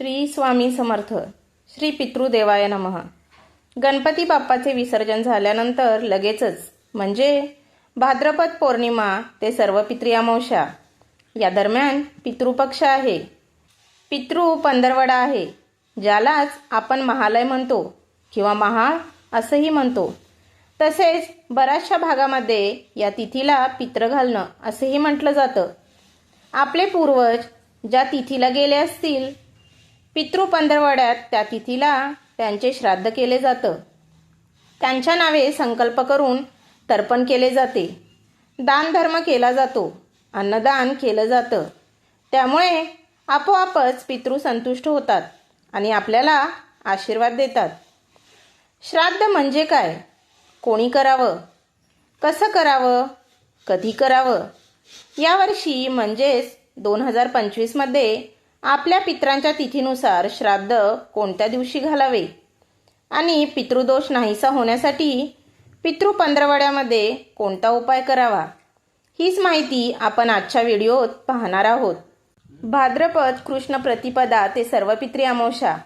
श्री स्वामी समर्थ श्री पितृदेवाय नमः. गणपती बाप्पाचे विसर्जन झाल्यानंतर लगेचच म्हणजे भाद्रपद पौर्णिमा ते सर्व पितृ या दरम्यान पितृपक्ष आहे. पितृ पंधरवडा आहे ज्यालाच आपण महालय म्हणतो किंवा महाळ असंही म्हणतो. तसेच बऱ्याचशा भागामध्ये या तिथीला पित्र घालणं असंही म्हटलं जातं. आपले पूर्वज ज्या तिथीला गेले असतील पितृ पंधरवड्यात त्या तिथीला त्यांचे श्राद्ध केले जातं. त्यांच्या नावे संकल्प करून तर्पण केले जाते. दानधर्म केला जातो. अन्नदान केलं जातं. त्यामुळे आपोआपच पितृ संतुष्ट होतात आणि आपल्याला आशीर्वाद देतात. श्राद्ध म्हणजे काय? कोणी करावं? कसं करावं? कधी करावं? यावर्षी म्हणजेच दोन हजार पंचवीसमध्ये आपल्या पित्रांच्या तिथीनुसार श्राद्ध कोणत्या दिवशी घालावे? आणि पितृदोष नाहीसा होण्यासाठी पितृ पंधरवड्यामध्ये कोणता उपाय करावा? हीच माहिती आपण आजच्या व्हिडिओत पाहणार आहोत. भाद्रपद कृष्ण प्रतिपदा ते सर्व पित्री अमावस्या.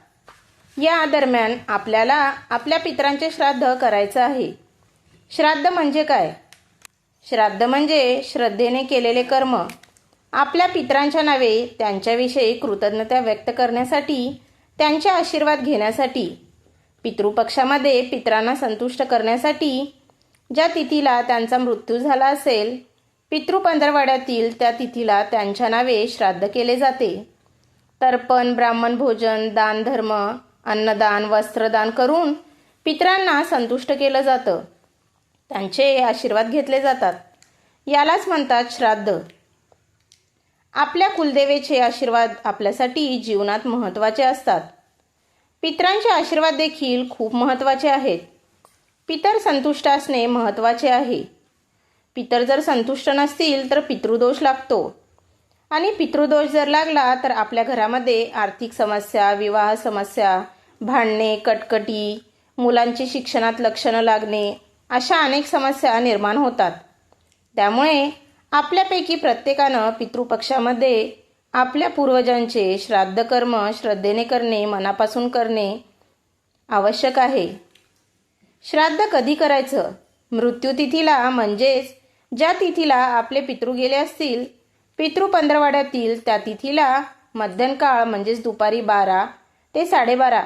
या दरम्यान आपल्याला आपल्या पित्रांचे श्राद्ध करायचं आहे. श्राद्ध म्हणजे काय? श्राद्ध म्हणजे श्रद्धेने केलेले कर्म. आपल्या पित्रांच्या नावे त्यांच्याविषयी कृतज्ञता व्यक्त करण्यासाठी त्यांचे आशीर्वाद घेण्यासाठी पितृपक्षामध्ये पित्रांना संतुष्ट करण्यासाठी ज्या तिथीला त्यांचा मृत्यू झाला असेल पितृ पंधरवाड्यातील त्या तिथीला त्यांच्या नावे श्राद्ध केले जाते. तर्पण ब्राह्मण भोजन दान धर्म अन्नदान वस्त्रदान करून पित्रांना संतुष्ट केलं जातं. त्यांचे आशीर्वाद घेतले जातात. यालाच म्हणतात श्राद्ध. आपल्या कुलदेवेचे आशीर्वाद आपल्यासाठी जीवनात महत्त्वाचे असतात. पित्रांचे आशीर्वाद देखील खूप महत्त्वाचे आहेत. पितर संतुष्ट असणे महत्त्वाचे आहे. पितर जर संतुष्ट नसतील तर पितृदोष लागतो. आणि पितृदोष जर लागला तर आपल्या घरामध्ये आर्थिक समस्या विवाह समस्या भांडणे कटकटी मुलांची शिक्षणात लक्ष न लागणे अशा अनेक समस्या निर्माण होतात. त्यामुळे आपल्यापैकी प्रत्येकानं पितृपक्षामध्ये आपल्या पूर्वजांचे श्राद्ध कर्म श्रद्धेने करणे मनापासून करणे आवश्यक आहे. श्राद्ध कधी करायचं? मृत्यूतिथीला म्हणजेच ज्या तिथीला आपले पितृ गेले असतील पितृ पंधरवाड्यातील त्या तिथीला मध्यंकाळ म्हणजेच दुपारी बारा ते साडेबारा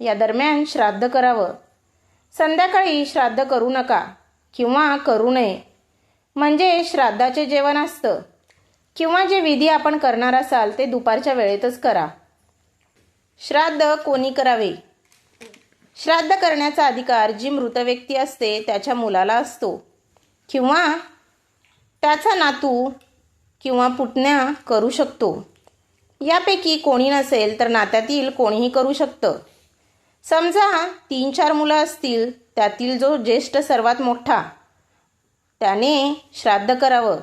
या दरम्यान श्राद्ध करावं. संध्याकाळी श्राद्ध करू नका किंवा करू नये. म्हणजे श्राद्धाचे जेवण असतं. किंवा जे विधी आपण करणार असाल ते दुपारच्या वेळेतच करा. श्राद्ध कोणी करावे? श्राद्ध करण्याचा अधिकार जी मृत व्यक्ती असते त्याच्या मुलाला असतो. किंवा त्याचा नातू किंवा पुतण्या करू शकतो. यापैकी कोणी नसेल तर नात्यातील कोणीही करू शकतं. समजा तीन चार मुलं असतील त्यातील जो ज्येष्ठ सर्वात मोठा त्याने श्राद्ध करावं.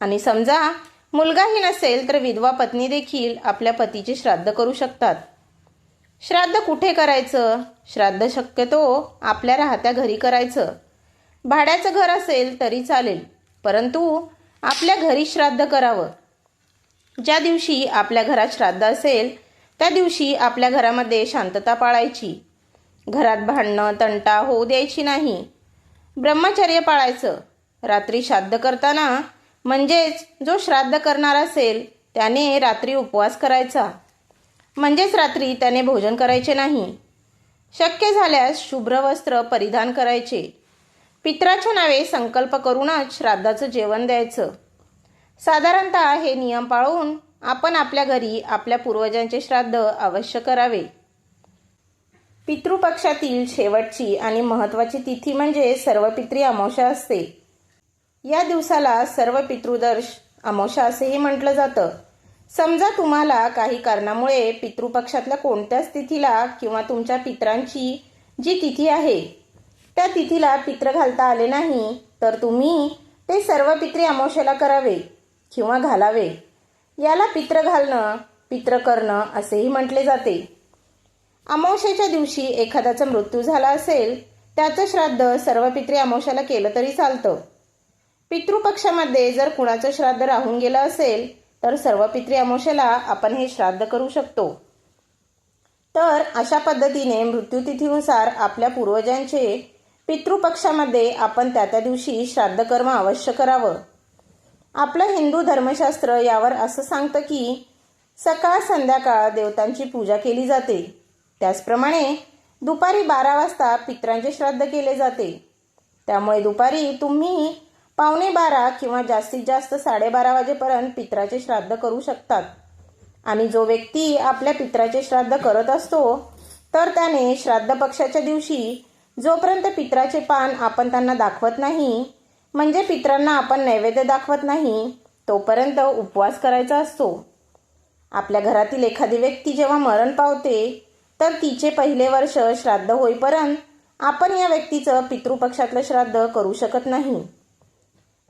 आणि समजा मुलगाही नसेल तर विधवा पत्नी देखील आपल्या पतीचे श्राद्ध करू शकतात. श्राद्ध कुठे करायचं? श्राद्ध शक्यतो आपल्या राहत्या घरी करायचं. भाड्याचं घर असेल तरी चालेल परंतु आपल्या घरी श्राद्ध करावं. ज्या दिवशी आपल्या घरात श्राद्ध असेल त्या दिवशी आपल्या घरामध्ये शांतता पाळायची. घरात भांडणं तंटा होऊ द्यायची नाही. ब्रह्मचर्य पाळायचं. रात्री श्राद्ध करताना म्हणजेच जो श्राद्ध करणार असेल त्याने रात्री उपवास करायचा. म्हणजेच रात्री त्याने भोजन करायचे नाही. शक्य झाल्यास शुभ्र वस्त्र परिधान करायचे. पित्राच्या नावे संकल्प करूनच श्राद्धाचं जेवण द्यायचं. साधारणतः हे नियम पाळून आपण आपल्या घरी आपल्या पूर्वजांचे श्राद्ध अवश्य करावे. पितृपक्षातील शेवटची आणि महत्त्वाची तिथी म्हणजे सर्व पित्री अमावस्या असते. या दिवसाला सर्व पितृदर्श अमावस्या असेही म्हटलं जातं. समजा तुम्हाला काही कारणामुळे पितृपक्षातल्या कोणत्याच तिथीला किंवा तुमच्या पित्रांची जी तिथी आहे त्या तिथीला पित्र घालता आले नाही तर तुम्ही ते सर्व पित्री अमावस्याला करावे किंवा घालावे. याला पित्र घालणं पित्र करणं असेही म्हटले जाते. अमावशेच्या दिवशी एखाद्याचा मृत्यू झाला असेल त्याचं श्राद्ध सर्व पित्री अमावस्याला केलं तरी चालतं. पितृपक्षामध्ये जर कुणाचं श्राद्ध राहून गेलं असेल तर सर्व पित्री अमोशाला आपण हे श्राद्ध करू शकतो. तर अशा पद्धतीने मृत्यूतिथीनुसार आपल्या पूर्वजांचे पितृपक्षामध्ये आपण त्या त्या दिवशी श्राद्ध कर्म अवश्य करावं. आपलं हिंदू धर्मशास्त्र यावर असं सांगतं की सकाळ संध्याकाळ देवतांची पूजा केली जाते. त्याचप्रमाणे दुपारी बारा वाजता पित्रांचे श्राद्ध केले जाते. त्यामुळे दुपारी तुम्ही पावणे बारा किंवा जास्तीत जास्त साडेबारा वाजेपर्यंत पित्राचे श्राद्ध करू शकतात. आणि जो व्यक्ती आपल्या पित्राचे श्राद्ध करत असतो तर त्याने श्राद्ध पक्षाच्या दिवशी जोपर्यंत पित्राचे पान आपण त्यांना दाखवत नाही म्हणजे पित्रांना आपण नैवेद्य दाखवत नाही तोपर्यंत उपवास करायचा असतो. आपल्या घरातील एखादी व्यक्ती जेव्हा मरण पावते तर तिचे पहिले वर्ष श्राद्ध होईपर्यंत आपण या व्यक्तीचं पितृपक्षातलं श्राद्ध करू शकत नाही.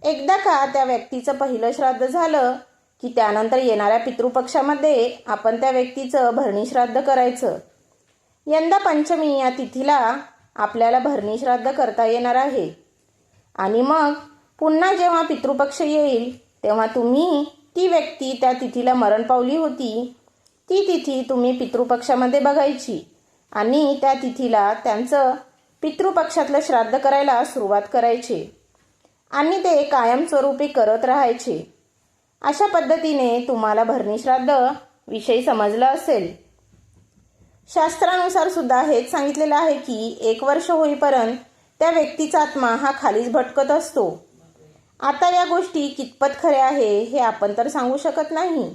एकदा का त्या व्यक्तीचं पहिलं श्राद्ध झालं की त्यानंतर येणाऱ्या पितृपक्षामध्ये आपण त्या व्यक्तीचं भरणी श्राद्ध करायचं. यंदा पंचमी या तिथीला आपल्याला भरणी श्राद्ध करता येणार आहे. आणि मग पुन्हा जेव्हा पितृपक्ष येईल तेव्हा तुम्ही ती व्यक्ती त्या तिथीला मरण पावली होती. ती तिथी तुम्ही पितृपक्षामध्ये बघायची आणि त्या तिथीला त्यांचं पितृपक्षातलं श्राद्ध करायला सुरुवात करायची. आणि ते कायमस्वरूपी करत राहायचे. अशा पद्धतीने तुम्हाला भरणी श्राद्ध विषयी समजला असेल. शास्त्रानुसार सुद्धा हेच सांगितलेलं आहे की एक वर्ष होईपर्यंत त्या व्यक्तीचा आत्मा हा खालीच भटकत असतो. आता या गोष्टी कितपत खऱ्या आहे हे आपण तर सांगू शकत नाही.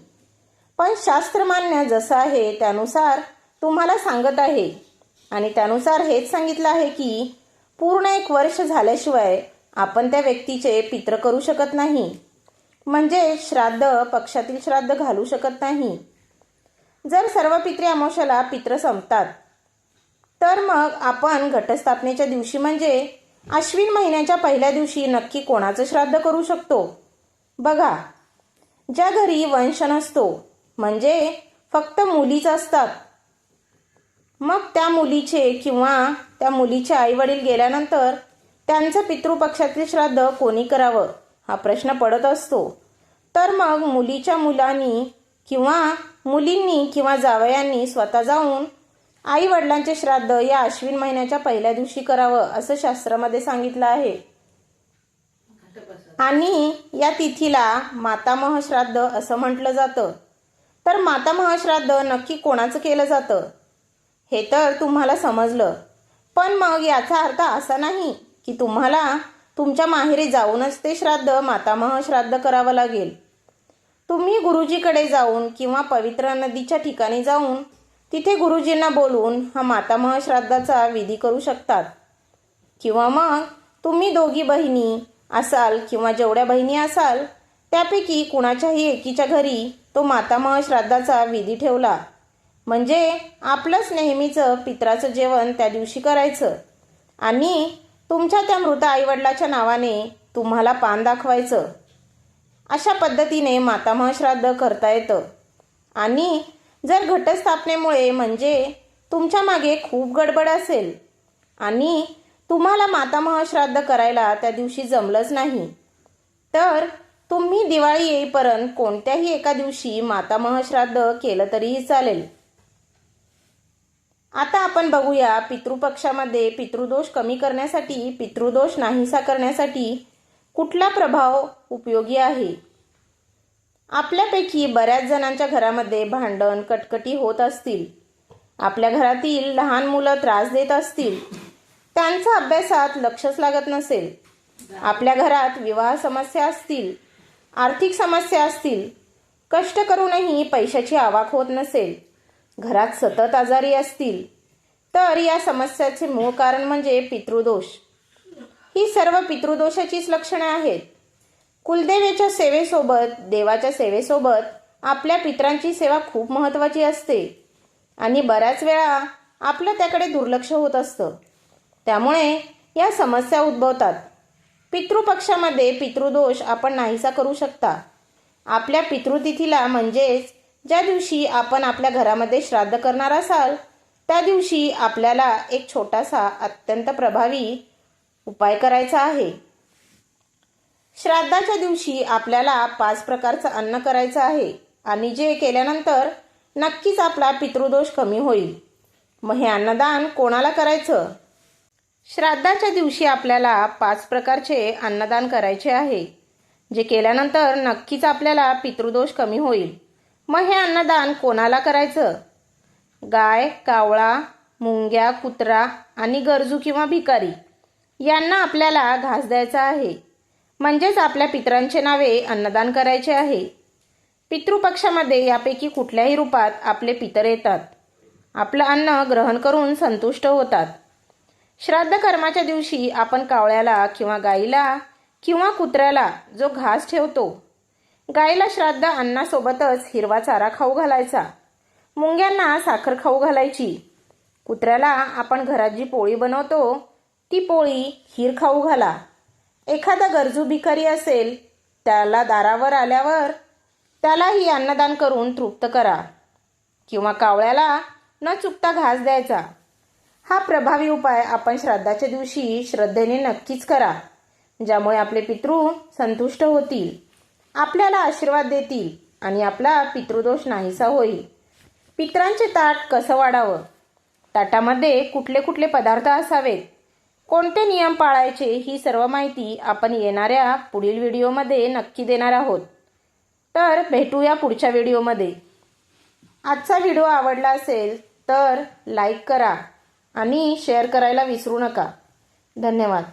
पण शास्त्रमान्य जसं आहे त्यानुसार तुम्हाला सांगत आहे. आणि त्यानुसार हेच सांगितलं आहे की पूर्ण एक वर्ष झाल्याशिवाय आपण त्या व्यक्तीचे पित्र करू शकत नाही. म्हणजे श्राद्ध पक्षातील श्राद्ध घालू शकत नाही. जर सर्व पित्रे अमावस्याला पित्र संपतात तर मग आपण घटस्थापनेच्या दिवशी म्हणजे अश्विन महिन्याच्या पहिल्या दिवशी नक्की कोणाचं श्राद्ध करू शकतो? बघा ज्या घरी वंश नसतो म्हणजे फक्त मुलीच असतात. मग त्या मुलीचे किंवा त्या मुलीचे आई वडील गेल्यानंतर त्यांचं पितृपक्षातील श्राद्ध कोणी करावं? हा प्रश्न पडत असतो. तर मग मुलीच्या मुलांनी किंवा मुलींनी किंवा जावयांनी स्वतः जाऊन आई वडिलांचे श्राद्ध या अश्विन महिन्याच्या पहिल्या दिवशी करावं असं शास्त्रामध्ये सांगितलं आहे. आणि या तिथीला मातामह श्राद्ध असं म्हटलं जातं. तर मातामह श्राद्ध नक्की कोणाचं केलं जातं? हे तर तुम्हाला समजलं. पण मग याचा अर्थ असा नाही की तुम्हाला तुमच्या माहेरी जाऊनच ते श्राद्ध मातामह श्राद्ध करावं लागेल. तुम्ही गुरुजीकडे जाऊन किंवा पवित्र नदीच्या ठिकाणी जाऊन तिथे गुरुजींना बोलून हा मातामह श्राद्धाचा विधी करू शकतात. किंवा मग तुम्ही दोघी बहिणी असाल किंवा जेवढ्या बहिणी असाल त्यापैकी कुणाच्याही एकीच्या घरी तो मातामह श्राद्धाचा विधी ठेवला. म्हणजे आपलंच नेहमीचं पित्राचं जेवण त्या दिवशी करायचं. आणि तुमच्या त्या मृत आईवडिलाच्या नावाने तुम्हाला पान दाखवायचं. अशा पद्धतीने मातामह श्राद्ध करता येतं. आणि जर घटस्थापनेमुळे म्हणजे तुमच्या मागे खूप गडबड असेल आणि तुम्हाला मातामह श्राद्ध करायला त्या दिवशी जमलंच नाही तर तुम्ही दिवाळी येईपर्यंत कोणत्याही एका दिवशी मातामह श्राद्ध केलं तरीही चालेल. आता आपण बघूया पितृपक्षामध्ये पितृदोष कमी करण्यासाठी पितृदोष नाहीसा करण्यासाठी कुठला प्रभाव उपयोगी आहे? आपल्यापैकी बऱ्याच जणांच्या घरामध्ये भांडण कटकटी होत असतील. आपल्या घरातील लहान मुलं त्रास देत असतील. त्यांचा अभ्यासात लक्षच लागत नसेल. आपल्या घरात विवाह समस्या असतील आर्थिक समस्या असतील कष्ट करूनही पैशाची आवाक होत नसेल. घरात सतत आजारी असतील तर या समस्याचे मूळ कारण म्हणजे पितृदोष. ही सर्व पितृदोषाचीच लक्षणे आहेत. कुलदेवेच्या सेवेसोबत देवाच्या सेवेसोबत आपल्या पित्रांची सेवा खूप महत्त्वाची असते. आणि बऱ्याच वेळा आपलं त्याकडे दुर्लक्ष होत असतं. त्यामुळे या समस्या उद्भवतात. पितृपक्षामध्ये पितृदोष आपण नाहीसा करू शकता. आपल्या पितृतिथीला म्हणजेच ज्या दिवशी आपण आपल्या घरामध्ये श्राद्ध करणार असाल त्या दिवशी आपल्याला एक छोटासा अत्यंत प्रभावी उपाय करायचा आहे. श्राद्धाच्या दिवशी आपल्याला पाच प्रकारचं अन्न करायचं आहे आणि जे केल्यानंतर नक्कीच आपला पितृदोष कमी होईल. मग हे अन्नदान कोणाला करायचं? श्राद्धाच्या दिवशी आपल्याला पाच प्रकारचे अन्नदान करायचे आहे जे केल्यानंतर नक्कीच आपल्याला पितृदोष कमी होईल. मग हे अन्नदान कोणाला करायचं? गाय कावळा मुंग्या कुत्रा आणि गरजू किंवा भिकारी यांना आपल्याला घास द्यायचा आहे. म्हणजेच आपल्या पितरांचे नावे अन्नदान करायचे आहे. पितृपक्षामध्ये यापैकी कुठल्याही रूपात आपले पितर येतात. आपलं अन्न ग्रहण करून संतुष्ट होतात. श्राद्ध कर्माच्या दिवशी आपण कावळ्याला किंवा गाईला किंवा कुत्र्याला जो घास ठेवतो गाईला श्राद्ध अन्नासोबतच हिरवा चारा खाऊ घालायचा. मुंग्यांना साखर खाऊ घालायची. कुत्र्याला आपण घरात जी पोळी बनवतो ती पोळी खीर खाऊ घाला. एखादा गरजू भिकारी असेल त्याला दारावर आल्यावर त्यालाही अन्नदान करून तृप्त करा. किंवा कावळ्याला न चुकता घास द्यायचा. हा प्रभावी उपाय आपण श्राद्धाच्या दिवशी श्रद्धेने नक्कीच करा ज्यामुळे आपले पितृ संतुष्ट होतील. आपल्याला आशीर्वाद देतील आणि आपला पितृदोष नाहीसा होईल. पित्रांचे ताट कसं वाढावं? ताटामध्ये कुठले कुठले पदार्थ असावेत? कोणते नियम पाळायचे ही सर्व माहिती आपण येणाऱ्या पुढील व्हिडिओमध्ये नक्की देणार आहोत. तर भेटूया पुढच्या व्हिडिओमध्ये. आजचा व्हिडिओ आवडला असेल तर लाईक करा आणि शेअर करायला विसरू नका. धन्यवाद.